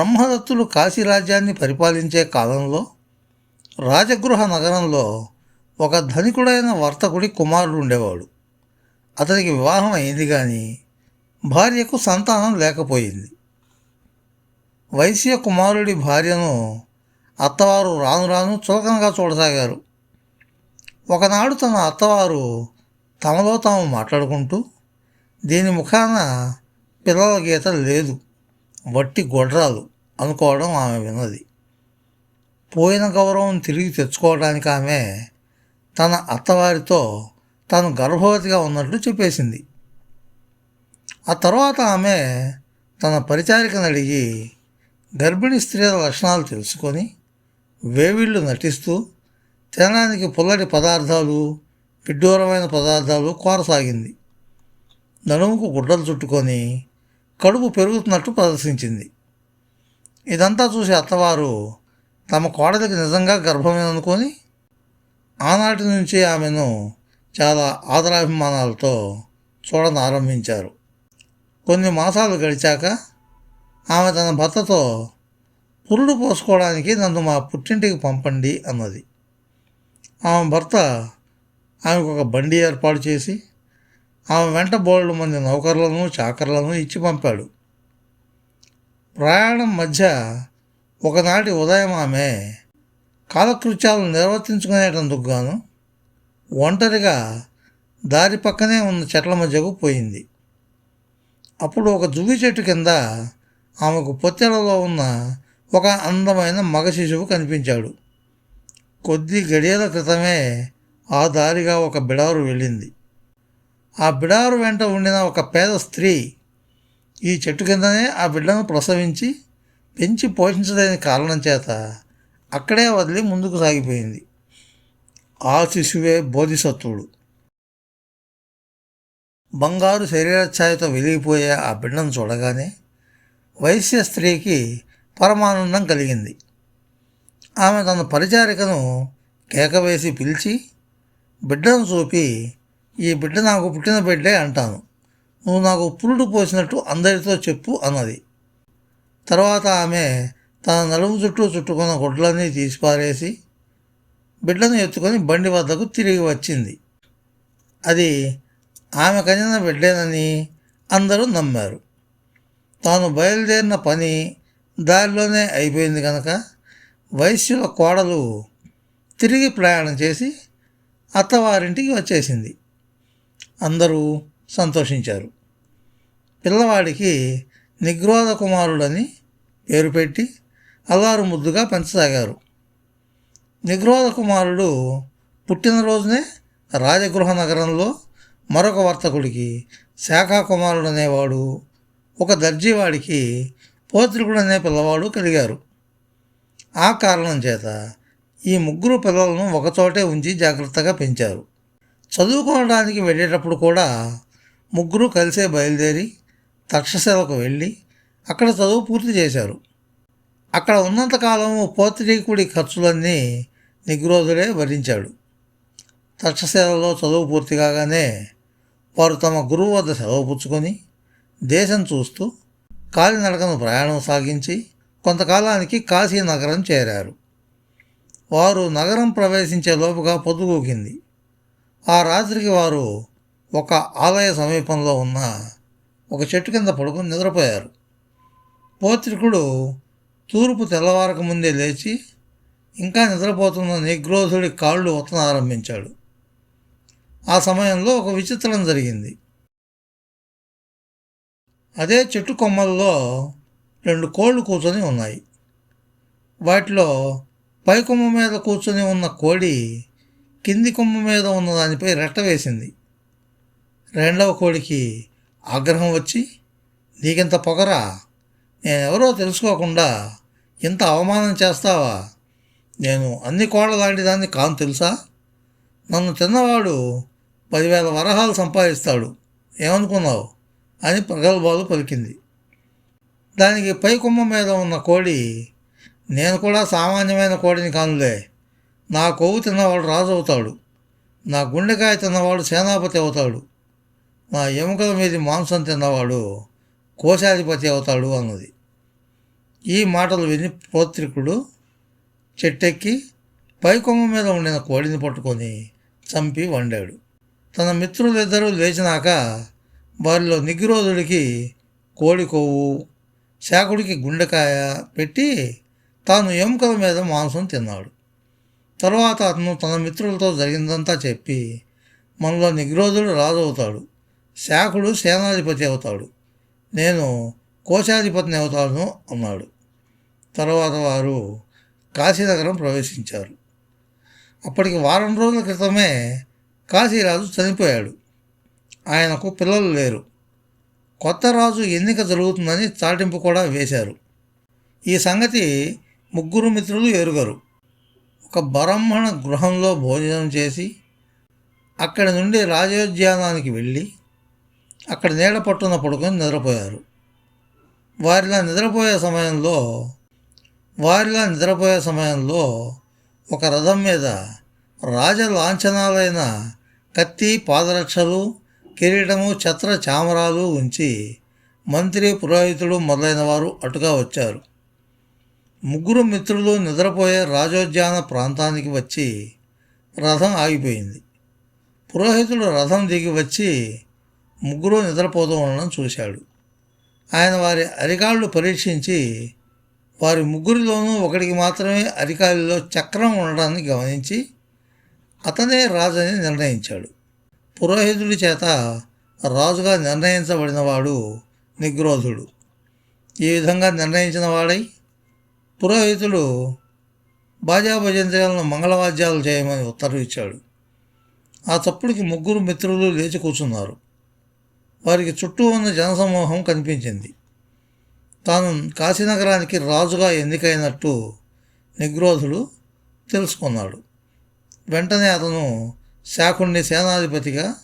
బ్రహ్మదత్తులు కాశీరాజ్యాన్ని పరిపాలించే కాలంలో రాజగృహ నగరంలో ఒక ధనికుడైన వర్తకుడి కుమారుడు ఉండేవాడు. అతనికి వివాహం అయింది కానీ భార్యకు సంతానం లేకపోయింది. వైశ్య కుమారుడి భార్యను అత్తవారు రాను రాను చులకనగా చూడసాగారు. ఒకనాడు తన అత్తవారు తమలో తాము మాట్లాడుకుంటూ దీని ముఖాన పిల్లల గీత లేదు. వట్టి గొడ్రాలు అనుకోవడం ఆమె విన్నది. పోయిన గౌరవం తిరిగి తెచ్చుకోవడానికి ఆమె తన అత్తవారితో తాను గర్భవతిగా ఉన్నట్లు చెప్పేసింది. ఆ తర్వాత ఆమె తన పరిచారికను అడిగి గర్భిణీ స్త్రీల లక్షణాలు తెలుసుకొని వేవిళ్ళు నటిస్తూ తినడానికి పుల్లటి పదార్థాలు విడ్డూరమైన పదార్థాలు కోరసాగింది. నడుముకు గుడ్డలు చుట్టుకొని కడుపు పెరుగుతున్నట్టు ప్రదర్శించింది. ఇదంతా చూసి అత్తవారు తమ కోడలికి నిజంగా గర్భమేననుకొని ఆనాటి నుంచి ఆమెను చాలా ఆదరాభిమానాలతో చూడనారంభించారు కొన్ని మాసాలు గడిచాక ఆమె తన భర్తతో పురుడు పోసుకోవడానికి నన్ను మా పుట్టింటికి పంపండి అన్నది. ఆమె భర్త ఆమెకు ఒక బండి ఏర్పాటు చేసి ఆమె వెంట బోళ్ళు మంది నౌకర్లను చాకర్లను ఇచ్చి పంపాడు. ప్రయాణం మధ్య ఒకనాటి ఉదయం ఆమె కాలకృత్యాలను నిర్వర్తించుకునేటందుకు గాను ఒంటరిగా దారి పక్కనే ఉన్న చెట్ల మధ్యకు పోయింది. అప్పుడు ఒక జువ్వి చెట్టు కింద ఆమెకు పొత్తెలలో ఉన్న ఒక అందమైన మగ శిశువు కనిపించాడు. కొద్ది గడియల క్రితమే ఆ దారిగా ఒక బిడారు వెళ్ళింది. ఆ బిడారు వెంట ఉండిన ఒక పేద స్త్రీ ఈ చెట్టు కిందనే ఆ బిడ్డను ప్రసవించి పెంచి పోషించలేని కారణం చేత అక్కడే వదిలి ముందుకు సాగిపోయింది. ఆ శిశువే బోధిసత్వుడు. బంగారు శరీరఛాయతో వెలిగిపోయే ఆ బిడ్డను చూడగానే వైశ్య స్త్రీకి పరమానందం కలిగింది. ఆమె తన పరిచారికను కేకవేసి పిలిచి బిడ్డను చూపి ఈ బిడ్డ నాకు పుట్టిన బిడ్డే అంటాను. నువ్వు నాకు పురుడు పోసినట్టు అందరితో చెప్పు అన్నది. తర్వాత ఆమె తన నడుము చుట్టూ చుట్టుకున్న గుడ్లన్నీ తీసిపారేసి బిడ్డను ఎత్తుకొని బండి వద్దకు తిరిగి వచ్చింది. అది ఆమె కనిన బిడ్డేనని అందరూ నమ్మారు. తాను బయలుదేరిన పని దారిలోనే అయిపోయింది కనుక వైశ్యుల కోడలు తిరిగి ప్రయాణం చేసి అత్తవారింటికి వచ్చేసింది. అందరూ సంతోషించారు. పిల్లవాడికి నిగ్రోధ కుమారుడని పేరు పెట్టి అల్లారు ముద్దుగా పెంచసాగారు. నిగ్రోధ కుమారుడు పుట్టినరోజునే రాజగృహ నగరంలో మరొక వర్తకుడికి శాఖా కుమారుడు అనేవాడు ఒక దర్జీవాడికి పోత్రికుడు అనే పిల్లవాడు కలిగారు. ఆ కారణం చేత ఈ ముగ్గురు పిల్లలను ఒకచోటే ఉంచి జాగ్రత్తగా పెంచారు. చదువుకోవడానికి వెళ్ళేటప్పుడు కూడా ముగ్గురు కలిసే బయలుదేరి తక్షశిలకు వెళ్ళి అక్కడ చదువు పూర్తి చేశారు. అక్కడ ఉన్నంతకాలం పోత్రికుడి ఖర్చులన్నీ నిగ్రోధులే భరించాడు. తక్షశిలలో చదువు పూర్తి కాగానే వారు తమ గురువు వద్ద సెలవు పుచ్చుకొని దేశం చూస్తూ కాలినడకను ప్రయాణం సాగించి కొంతకాలానికి కాశీ నగరం చేరారు. వారు నగరం ప్రవేశించే లోపుగా పొద్దుగూకింది ఆ రాత్రికి వారు ఒక ఆలయ సమీపంలో ఉన్న ఒక చెట్టు కింద పడుకుని నిద్రపోయారు. పోత్రికుడు తూర్పు తెల్లవారక ముందే లేచి ఇంకా నిద్రపోతున్న నిగ్రోధుడి కాళ్ళు ఉత్తన ఆరంభించాడు. ఆ సమయంలో ఒక విచిత్రం జరిగింది. అదే చెట్టు కొమ్మల్లో రెండు కోళ్ళు కూర్చొని ఉన్నాయి. వాటిలో పైకొమ్మ మీద కూర్చొని ఉన్న కోడి కింది కొమ్మ మీద ఉన్న దానిపై రెట్ట వేసింది. రెండవ కోడికి ఆగ్రహం వచ్చి నీకింత పొగరా? నేనెవరో తెలుసుకోకుండా ఇంత అవమానం చేస్తావా? నేను అన్ని కోళ్ళ లాంటి దాన్ని కాను తెలుసా? నన్ను తిన్నవాడు పదివేల వరహాలు సంపాదిస్తాడు. ఏమనుకున్నావు? అని ప్రగల్భాలు పలికింది. దానికి పై కొమ్మ మీద ఉన్న కోడి నేను కూడా సామాన్యమైన కోడిని కానులే. నా కొవ్వు తిన్నవాడు రాజు అవుతాడు నా గుండెకాయ తిన్నవాడు సేనాపతి అవుతాడు. నా ఎముకల మీద మాంసం తిన్నవాడు కోశాధిపతి అవుతాడు అన్నది. ఈ మాటలు విని పోత్రికుడు చెట్టెక్కి పైకొమ్మ మీద ఉండిన కోడిని పట్టుకొని చంపి వండాడు. తన మిత్రులిద్దరూ లేచినాక వారిలో నిగ్రోధుడికి కోడి కొవ్వు శాకుడికి గుండెకాయ పెట్టి తాను ఎముకల మీద మాంసం తిన్నాడు. తర్వాత అతను తన మిత్రులతో జరిగిందంతా చెప్పి మనలో నిగ్రోధుడు రాజు అవుతాడు సేనాధిపతి అవుతాడు. నేను కోశాధిపతిని అవుతాను అన్నాడు. తర్వాత వారు కాశీనగరం ప్రవేశించారు. అప్పటికి వారం రోజుల క్రితమే కాశీరాజు చనిపోయాడు. ఆయనకు పిల్లలు లేరు. కొత్త రాజు ఎన్నిక జరుగుతుందని చాటింపు కూడా వేశారు. ఈ సంగతి ముగ్గురు మిత్రులు ఎరుగరు. ఒక బ్రాహ్మణ గృహంలో భోజనం చేసి అక్కడి నుండి రాజోద్యానానికి వెళ్ళి అక్కడ నీడ పట్టున పడుకొని నిద్రపోయారు. వారిలా నిద్రపోయే సమయంలో వారిలా నిద్రపోయే సమయంలో ఒక రథం మీద రాజ లాంఛనాలైన కత్తి పాదరక్షలు కిరీటము ఛత్ర చామరాలు ఉంచి మంత్రి పురోహితుడు మొదలైన వారు అటుగా వచ్చారు. ముగ్గురు మిత్రులు నిద్రపోయే రాజోద్యాన ప్రాంతానికి వచ్చి రథం ఆగిపోయింది. పురోహితుడు రథం దిగి వచ్చి ముగ్గురు నిద్రపోతూ ఉండడం చూశాడు. ఆయన వారి అరికాళ్ళు పరీక్షించి వారి ముగ్గురిలోనూ ఒకడికి మాత్రమే అరికాలిలో చక్రం ఉండడాన్ని గమనించి అతనే రాజని నిర్ణయించాడు. పురోహితుడి చేత రాజుగా నిర్ణయించబడినవాడు నిగ్రోధుడు. ఈ విధంగా నిర్ణయించిన వాడై? పురోహితుడు బాజాభజంత్రాలను మంగళవాద్యాలు చేయమని ఉత్తర్వు ఇచ్చాడు ఆ తప్పుడికి ముగ్గురు మిత్రులు లేచి కూర్చున్నారు. వారికి చుట్టూ ఉన్న జనసమూహం కనిపించింది. తాను కాశీనగరానికి రాజుగా ఎన్నికైనట్టు నిగ్రోధుడు తెలుసుకున్నాడు. వెంటనే అతను శాఖుణ్ణి సేనాధిపతిగా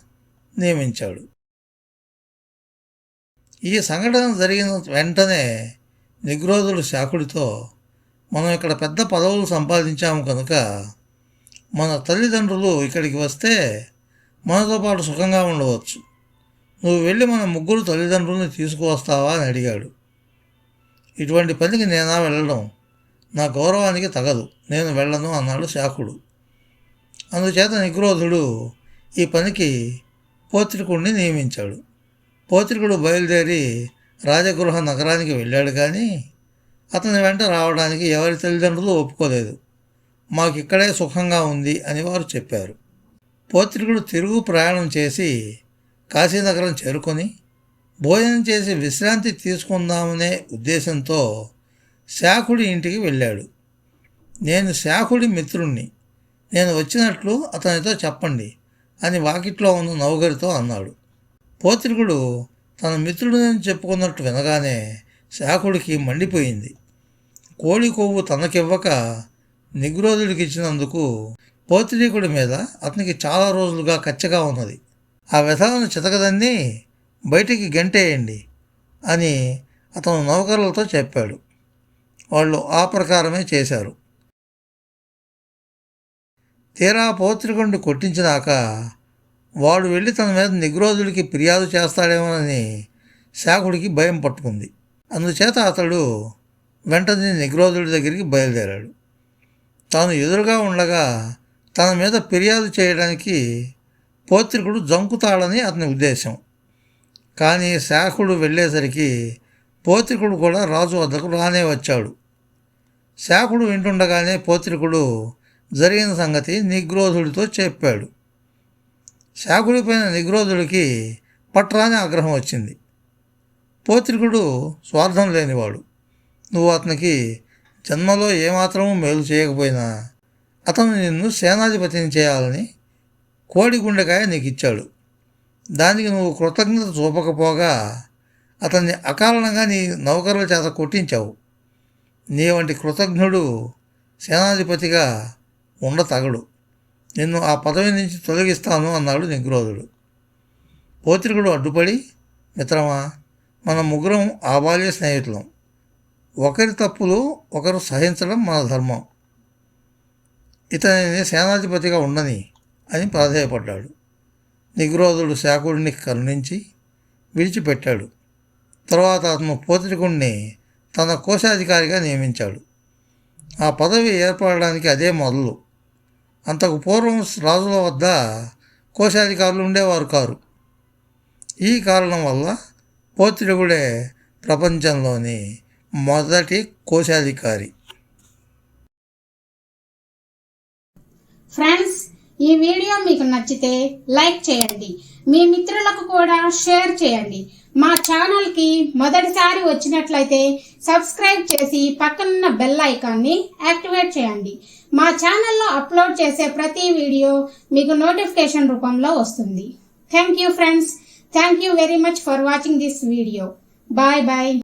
నియమించాడు. ఈ సంఘటన జరిగిన వెంటనే నిగ్రోధుడు శాఖుడితో మనం ఇక్కడ పెద్ద పదవులు సంపాదించాము కనుక మన తల్లిదండ్రులు ఇక్కడికి వస్తే మనతో పాటు సుఖంగా ఉండవచ్చు. నువ్వు వెళ్ళి మన ముగ్గురు తల్లిదండ్రుల్ని తీసుకువస్తావా అని అడిగాడు. ఇటువంటి పనికి నేనా వెళ్ళడం నా గౌరవానికి తగదు. నేను వెళ్ళను అన్నాడు శాకుడు. అందుచేత నిగ్రోధుడు ఈ పనికి పోత్రికుడిని నియమించాడు. పోత్రికుడు బయలుదేరి రాజగృహ నగరానికి వెళ్ళాడు కానీ అతని వెంట రావడానికి ఎవరి తల్లిదండ్రులు ఒప్పుకోలేదు. మాకు ఇక్కడే సుఖంగా ఉంది అని వారు చెప్పారు. పోత్రికుడు తిరుగు ప్రయాణం చేసి కాశీనగరం చేరుకొని భోజనం చేసి విశ్రాంతి తీసుకుందామనే ఉద్దేశంతో శాఖుడి ఇంటికి వెళ్ళాడు. నేను శాఖుడి మిత్రుణ్ణి. నేను వచ్చినట్లు అతనితో చెప్పండి అని వాకిట్లో ఉన్న నౌకరితో అన్నాడు. పోత్రికుడు తన మిత్రుడిని చెప్పుకున్నట్టు వినగానే శాఖుడికి మండిపోయింది. కోడి కొవ్వు తనకివ్వక నిగ్రోధుడికి ఇచ్చినందుకు పోత్రికుడి మీద అతనికి చాలా రోజులుగా కచ్చగా ఉన్నది. ఆ వ్యథాలను చితకదన్ని బయటికి గంటేయండి అని అతను నౌకరులతో చెప్పాడు. వాళ్ళు ఆ ప్రకారమే చేశారు. తీరా పౌత్రికుండి కొట్టించినాక వాడు వెళ్ళి తన మీద నిగ్రోధుడికి ఫిర్యాదు చేస్తాడేమోనని శాకుడికి భయం పట్టుకుంది. అందుచేత అతడు వెంటనే నిగ్రోధుడి దగ్గరికి బయలుదేరాడు. తాను ఎదురుగా ఉండగా తన మీద ఫిర్యాదు చేయడానికి పోత్రికుడు జంకుతాడని అతని ఉద్దేశం. కానీ శాఖుడు వెళ్ళేసరికి పోత్రికుడు కూడా రాజు వద్దకు రానే వచ్చాడు. శాఖుడు వింటుండగానే పోత్రికుడు జరిగిన సంగతి నిగ్రోధుడితో చెప్పాడు. శాఖుడిపైన నిగ్రోధుడికి పట్రాని ఆగ్రహం వచ్చింది. పోత్రికుడు స్వార్థం లేనివాడు. నువ్వు అతనికి జన్మలో ఏమాత్రము మేలు చేయకపోయినా అతను నిన్ను సేనాధిపతిని చేయాలని కోడి గుండెకాయ నీకు ఇచ్చాడు దానికి నువ్వు కృతజ్ఞత చూపకపోగా అతన్ని అకారణంగా నీ నౌకరుల చేత కొట్టించావు. నీ వంటి కృతజ్ఞుడు సేనాధిపతిగా ఉండతగడు. నిన్ను ఆ పదవి నుంచి తొలగిస్తాను అన్నాడు నిగ్రోధుడు. పోత్రికుడు అడ్డుపడి మిత్రమా మన ముగ్గురం ఆబాల్య స్నేహితులం. ఒకరి తప్పులు ఒకరు సహించడం మన ధర్మం. ఇతనిని సేనాధిపతిగా ఉండని అని ప్రాధేయపడ్డాడు. నిగ్రోధుడు శాకుడిని కరుణించి విడిచిపెట్టాడు. తర్వాత అతను పోతికుడిని తన కోశాధికారిగా నియమించాడు. ఆ పదవి ఏర్పడడానికి అదే మొదలు. అంతకు పూర్వం రాజుల వద్ద కోశాధికారులు ఉండేవారు కారు. ఈ కారణం వల్ల పోతిరుగుడే ప్రపంచంలోని మొదటి కోశాధికారి. ఫ్రెండ్స్ ఈ వీడియో మీకు నచ్చితే లైక్ చేయండి. మీ మిత్రులకు కూడా షేర్ చేయండి. మా ఛానల్కి మొదటిసారి వచ్చినట్లయితే సబ్స్క్రైబ్ చేసి పక్కనున్న బెల్ ఐకాన్ని యాక్టివేట్ చేయండి. మా ఛానల్లో అప్లోడ్ చేసే ప్రతి వీడియో మీకు నోటిఫికేషన్ రూపంలో వస్తుంది. Thank you friends. Thank you very much for watching this video. Bye bye.